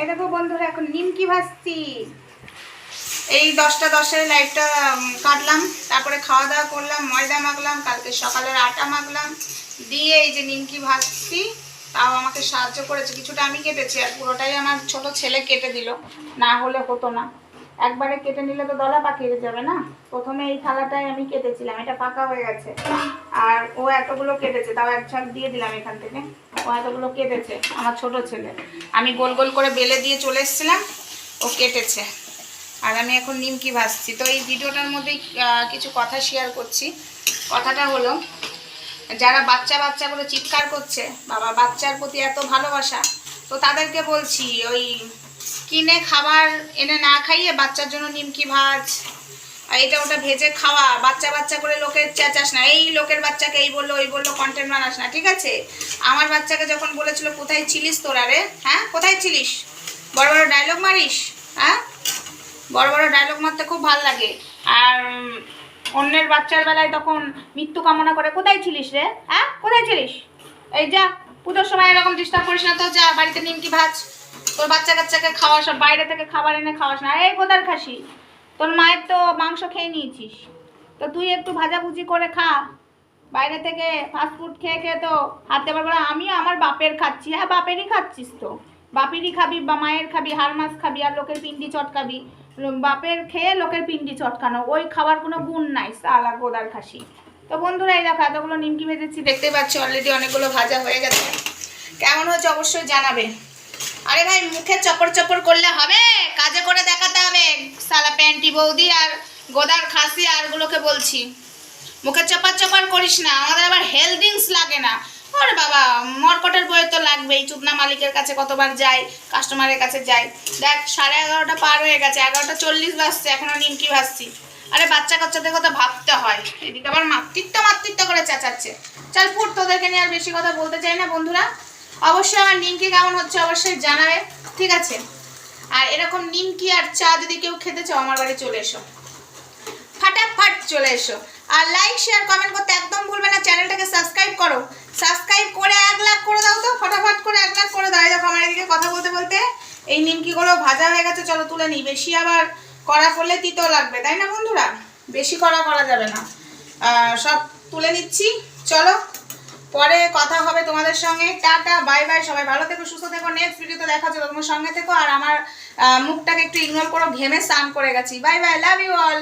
এই দেখো বন্ধুরা এখন, নিমকি ভাজছি। এই দশটা দশের লাইটটা কাটলাম, তারপরে খাওয়া দাওয়া করলাম, ময়দা মাখলাম, কালকে সকালের আটা মাখলাম, দিয়ে এই যে নিমকি ভাজছি, তাও আমাকে সাহায্য করেছে, কিছুটা আমি কেটেছি, আর পুরোটাই আমার ছোট ছেলে কেটে দিল, না হলে হতো না। একবারে কেটে নিলে তো দলা পাকিয়ে যাবে না? প্রথমে এই থালাটাই আমি কেটেছিলাম, এটা পাকা হয়ে গেছে। আর ও এতগুলো কেটেছে, তাও এক ঝাঁক দিয়ে দিলাম এখান থেকে। ও এতগুলো কেটেছে আমার ছোট ছেলে। আমি গোল গোল করে বেলে দিয়ে চলে এসেছিলাম ও কেটেছে। আর আমি এখন নিমকি ভাজছি তো এই ভিডিওটার মধ্যেই আহ, কিছু কথা শেয়ার করছি। কথাটা হলো যারা বাচ্চা বাচ্চা করে চিৎকার করছে বাবা বাচ্চার প্রতি এত ভালোবাসা তো তাদেরকে বলছি ওই কিনে খাবার এনে না খাইয়ে বাচ্চার জন্য নিমকি ভাজ আর এটা ওটা ভেজে খাওয়া, বাচ্চা বাচ্চা করে লোকের চেঁচাস না। এই লোকের বাচ্চাকে এই বলল, ওই বলল কন্টেন্ট বানাস না, ঠিক আছে? আমার বাচ্চাকে যখন বলেছিল, কোথায় ছিলিস তোরা রে? হ্যাঁ? কোথায় ছিলিস? বড় বড় ডায়লগ মারিস? হ্যাঁ? বড় বড় ডায়লগ মারতে খুব ভালো লাগে। আর অন্যের বাচ্চার বেলায় তখন মৃত্যু কামনা করে, কোথায় ছিলিস রে? হ্যাঁ? কোথায় ছিলিস? এই যা, পুজোর সময় এরকম ডিস্টার্ব করিস না তো, যা, বাড়িতে নিমকি ভাজ। তোর বাচ্চা কাচ্চাকে খাওয়া সব বাইরে থেকে খাবার এনে খাওয়াস না। এই গোদার খাসি? তোর মায়ের তো মাংস খেয়ে নিয়েছিস। তো তুই একটু ভাজাভুজি করে খা। বাইরে থেকে ফাস্টফুড খেয়ে খেয়ে তো হাতে পারব না আমিও আমার বাপের খাচ্ছি। হ্যাঁ বাপেরই খাচ্ছিস তো। বাপেরই খাবি, বা মায়ের খাবি, হাড় মাছ খাবি, আর লোকের পিন্ডি চটকাবি। বাপের খেয়ে লোকের পিন্ডি চটকানো। ওই খাবার কোনো গুণ নাই সাল গোদার খাসি। তো বন্ধুরা, এই দেখো এতগুলো নিমকি ভেজেছি দেখতে পাচ্ছি অলরেডি অনেকগুলো ভাজা হয়ে গেছে। কেমন হয়েছে অবশ্যই জানাবে। আরে ভাই, মুখে চপর চপর করলে হবে কাজে করে দেখাতে হবে সালা প্যান্টি বৌদি আর গোদার খাসি আরগুলোকে বলছি। মুখে চপার চপার করিস না, আমাদের আবার হেলদিংস লাগে না। আরে বাবা, মরকটের বইয়ে তো লাগবেই, চুপনা মালিকের কাছে কতবার যাই কাস্টমারের কাছে যাই। দেখ, সাড়ে এগারোটা পার হয়ে গেছে, এগারোটা চল্লিশ বাজছে, এখনও নিমকি ভাজছি আরে বাচ্চা কাচ্চাদের কথা ভাবতে হয়, এদিকে আবার মাতৃত্ব মাতৃত্ব করে চেঁচাচ্ছে। চল ফুট, তোদেরকে নিয়ে আর বেশি কথা বলতে চাই না, বন্ধুরা। অবশ্যই আমার নিমকি কেমন হচ্ছে অবশ্যই জানাবে, ঠিক আছে? আর এরকম নিমকি আর চা যদি কেউ খেতে চাও, আমার বাড়ি চলে এসো। ফাটাফাট চলে এসো। আর লাইক শেয়ার কমেন্ট করতে একদম ভুলবে না। চ্যানেলটাকে সাবস্ক্রাইব করো। সাবস্ক্রাইব করে এক লাখ করে দাও তো। ফটাফট করে এক লাখ করে দাও। দেখো আমার এদিকে কথা বলতে বলতে এই নিমকিগুলো ভাজা হয়ে গেছে। চলো তুলে নিই। বেশি আবার কড়া করলে তিতো লাগবে, তাই না বন্ধুরা? বেশি কড়া করা যাবে না। সব তুলে নিচ্ছি। চলো পরে কথা হবে তোমাদের সঙ্গে। টাটা বাই বাই সবাই ভালো থেকো, সুস্থ থেকো। নেক্সট ভিডিওতে দেখা যাবে তোমার সঙ্গে থেকো। আর আমার মুখটাকে একটু ইগনোর করো, ঘেমে স্নান করে গেছি। Bye bye love you all